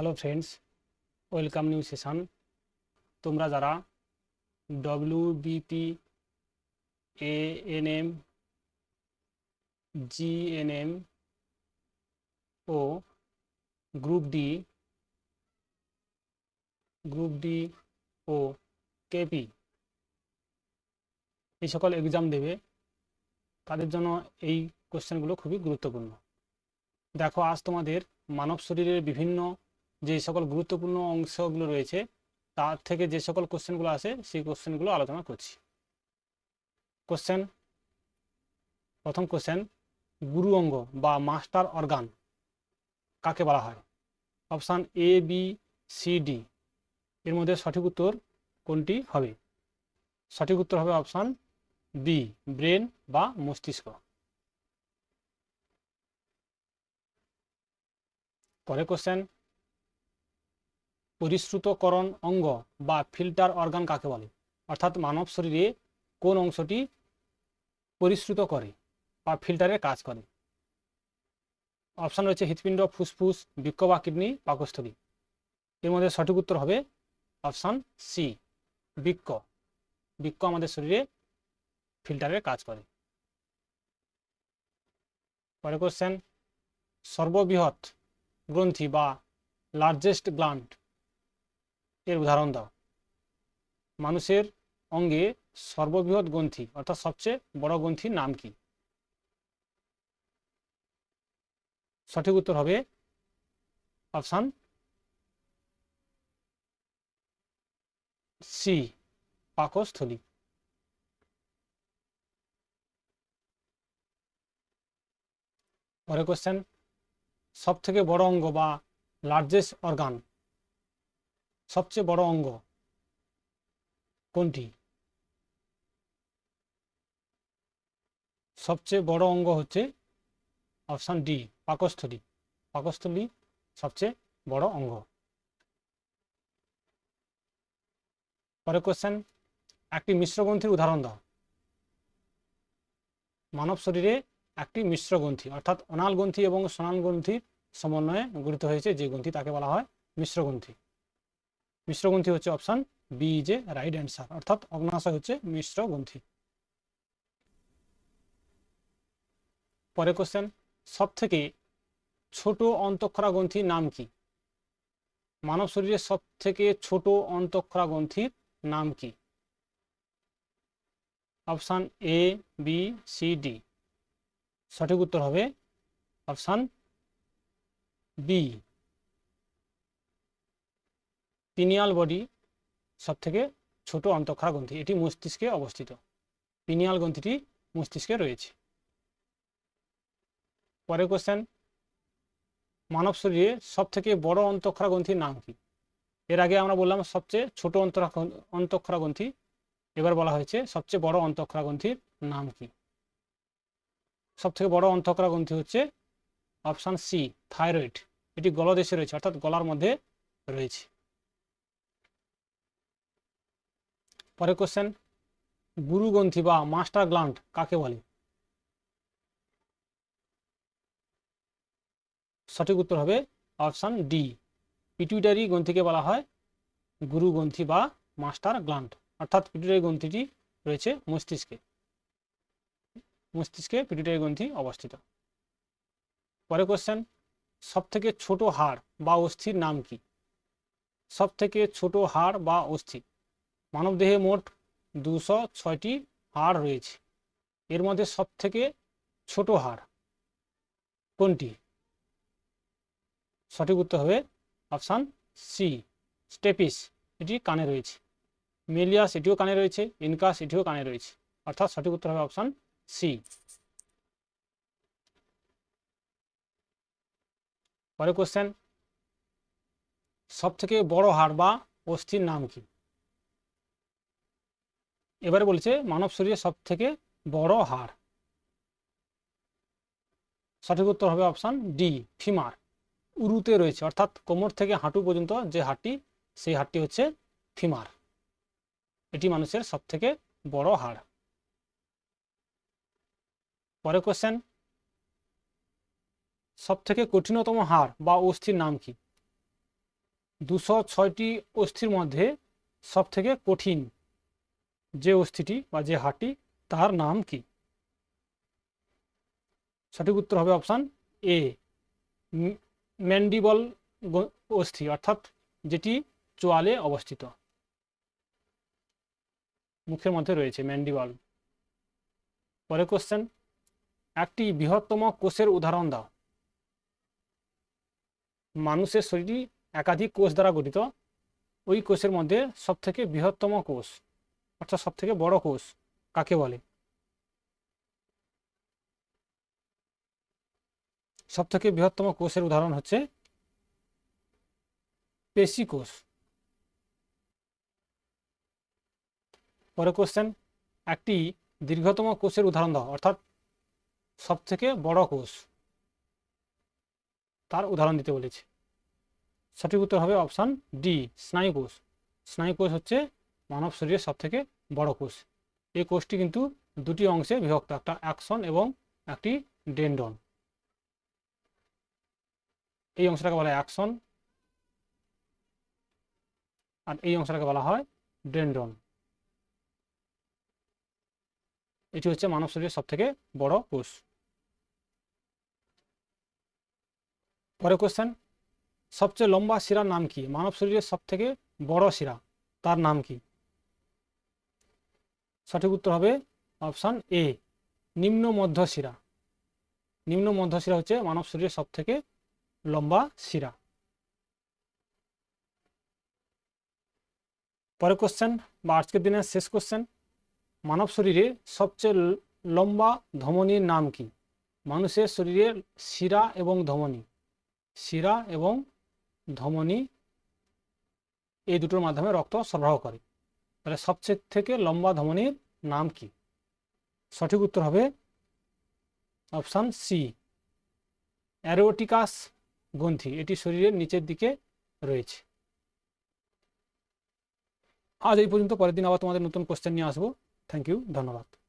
Hello friends welcome new session তোমরা যারা W BP N M ও গ্রুপ ডি গ্রুপ ডি ও KP এই সকল এক্সাম দেবে, তাদের জন্য এই কোশ্চেনগুলো খুবই গুরুত্বপূর্ণ। দেখো, আজ তোমাদের মানব শরীরের বিভিন্ন যে সকল গুরুত্বপূর্ণ অংশগুলো রয়েছে, তার থেকে যে সকল কোশ্চেনগুলো আসে, সেই কোশ্চেনগুলো আলোচনা করছি। কোশ্চেন, প্রথম কোশ্চেন, গুরু অঙ্গ বা মাস্টার অর্গান কাকে বলা হয়? Option A, B, C, D. এর মধ্যে সঠিক উত্তর কোনটি হবে? সঠিক উত্তর হবে অপশান বি, ব্রেন বা মস্তিষ্ক। পরে কোশ্চেন পরিশ্রুতকরণ অঙ্গ বা ফিল্টার অর্গান কাকে বলে? অর্থাৎ মানব শরীরে কোন অংশটি পরিশ্রুত করে বা ফিল্টারের কাজ করে? অপশান রয়েছে হৃৎপিণ্ড, ফুসফুস বৃক্ষ বা কিডনি পাকস্থলী এর মধ্যে সঠিক উত্তর হবে অপশান সি বৃক্ষ বৃক্ষ আমাদের শরীরে ফিল্টারের কাজ করে। পরে কোশ্চেন সর্ববৃহৎ গ্রন্থি বা লার্জেস্ট গ্ল্যান্ড এর উদাহরণ দাও। মানুষের অঙ্গে সর্ববৃহৎ গ্রন্থি, অর্থাৎ সবচেয়ে বড় গ্রন্থির নাম কি? সঠিক উত্তর হবে অপশান সি, পাকস্থলী। পরে কোশ্চেন সব থেকে বড় অঙ্গ বা লার্জেস্ট অর্গান সবচেয়ে বড় অঙ্গ? কোনটি? সবচেয়ে বড় অঙ্গ হচ্ছে অপশান ডি, পাকস্থলী। পাকস্থলী সবচেয়ে বড় অঙ্গ। পরে কোশ্চেন একটি মিশ্র গ্রন্থির উদাহরণ দাও। মানব শরীরে একটি মিশ্র গ্রন্থি, অর্থাৎ অনাল গ্রন্থি এবং সোনাল গ্রন্থির সমন্বয়ে গঠিত হয়েছে যে গ্রন্থি তাকে বলা হয় মিশ্র গ্রন্থি। মিশ্র গ্রন্থি হচ্ছে অপশান বি যে রাইট অ্যান্সার অর্থাৎ অগ্নাশয় হচ্ছে মিশ্র গ্রন্থি। পরে কোশ্চেন সব থেকে ছোট অন্তঃক্ষরা গ্রন্থির নাম কি? মানব শরীরের সব থেকে ছোট অন্তঃক্ষরা গ্রন্থির নাম কি? Option A B C D সঠিক উত্তর হবে অপশান বি পিনিয়াল বডি সব থেকে ছোট অন্তঃক্ষরা গ্রন্থি এটি মস্তিষ্কে অবস্থিত। পিনিয়াল গ্রন্থিটি মস্তিষ্কে রয়েছে। পরের কোশ্চেন মানব শরীরে সব থেকে বড় অন্তঃক্ষরা গ্রন্থির নাম কি? এর আগে আমরা বললাম সবচেয়ে ছোট অন্তরা অন্তঃক্ষরা গ্রন্থি এবার বলা হয়েছে সবচেয়ে বড় অন্তঃক্ষরা গ্রন্থির নাম কি? সব থেকে বড় অন্তঃক্ষরা গ্রন্থি হচ্ছে অপশান সি, থাইরয়েড। এটি গলদেশে রয়েছে, অর্থাৎ গলার মধ্যে রয়েছে। পরে কোশ্চেন গুরুগ্রন্থি বা মাস্টার গ্ল্যান্ড কাকে বলে? সঠিক উত্তর হবে অপশান ডি পিটুইটারি গ্রন্থিকে বলা হয় গুরু গ্রন্থি বা মাস্টার গ্ল্যান্ড অর্থাৎ পিটুইটারি গ্রন্থিটি রয়েছে মস্তিষ্কে। মস্তিষ্কে পিটুইটারি গ্রন্থি অবস্থিত। পরে কোশ্চেন সব থেকে ছোট হাড় বা অস্থির নাম কি? সব থেকে ছোট হাড় বা অস্থি মানবদেহে মোট দুশো ছয়টি হাড় রয়েছে। এর মধ্যে সব থেকে ছোট হাড় কোনটি? সঠিক উত্তর হবে অপশান সি স্টেপিস এটি কানে রয়েছে। মেলিয়াস, এটিও কানে রয়েছে। ইনকাস, এটিও কানে রয়েছে। অর্থাৎ সঠিক উত্তর হবে অপশান সি। পরে কোশ্চেন সব থেকে বড় হাড় বা অস্থির নাম কি? এবারে বলছে মানব শরীরে সব থেকে বড় হাড়। সঠিক উত্তর হবে অপশান ডি, ফিমার। উরুতে রয়েছে, অর্থাৎ কোমর থেকে হাঁটু পর্যন্ত যে হাড়টি, সেই হাড়টি হচ্ছে ফিমার। এটি মানুষের সব থেকে বড় হাড়। পরে কোশ্চেন সব থেকে কঠিনতম হাড় বা অস্থির নাম কি? দুশো ছয়টি অস্থির মধ্যে সব থেকে কঠিন যে অস্থিটি বা যে হাড়টি তার নাম কি? সঠিক উত্তর হবে অপশান এ। ম্যান্ডিবল অস্থি, অর্থাৎ যেটি চোয়ালে অবস্থিত। মুখের মধ্যে রয়েছে ম্যান্ডিবল। পরে কোশ্চেন একটি বৃহত্তম কোষের উদাহরণ দাও। মানুষের শরীরটি একাধিক কোষ দ্বারা গঠিত। ওই কোষের মধ্যে সবথেকে বৃহত্তম কোষ। অর্থাৎ সবথেকে বড় কোষ, কাকে বলে? সবথেকে বৃহত্তম কোষের উদাহরণ হচ্ছে পেশি কোষ। পরে কোশ্চেন একটি দীর্ঘতম কোষের উদাহরণ দাও, অর্থাৎ সবথেকে বড় কোষ। তার উদাহরণ দিতে বলেছে। সঠিক উত্তর হবে অপশান ডি স্নায়ু কোষ। স্নায়ু কোষ হচ্ছে মানব শরীরের সবথেকে বড় কোষ। এই কোষটি কিন্তু দুটি অংশে বিভক্ত, একটা অ্যাকশন এবং একটি ডেন্ডন এই অংশটাকে বলা হয় অ্যাকশন আর এই অংশটাকে বলা হয় ডেন্ডন এটি হচ্ছে মানব শরীরের সব থেকে বড় কোষ। পরে কোশ্চেন সবচেয়ে লম্বা শিরার নাম কি? মানব শরীরের সব থেকে বড় শিরা, তার নাম কি? সঠিক উত্তর হবে অপশান এ নিম্ন মধ্য শিরা নিম্ন মধ্য শিরা হচ্ছে মানব শরীরের সব থেকে লম্বা শিরা। পরে কোশ্চেন বা আজকের দিনের শেষ কোশ্চেন মানব শরীরে সবচেয়ে লম্বা ধমনীর নাম কি? মানুষের শরীরের শিরা এবং ধমনী। শিরা এবং ধমনী এই দুটোর মাধ্যমে রক্ত সরবরাহ করে। তাহলে সবচেয়ে থেকে লম্বা ধমনির নাম কি? সঠিক উত্তর হবে অপশান সি অ্যারোটিকাস গ্রন্থি। এটি শরীরের নিচের দিকে রয়েছে। আজ এই পর্যন্ত, পরের দিন আবার তোমাদের নতুন কোশ্চেন নিয়ে আসব। থ্যাংক ইউ ধন্যবাদ।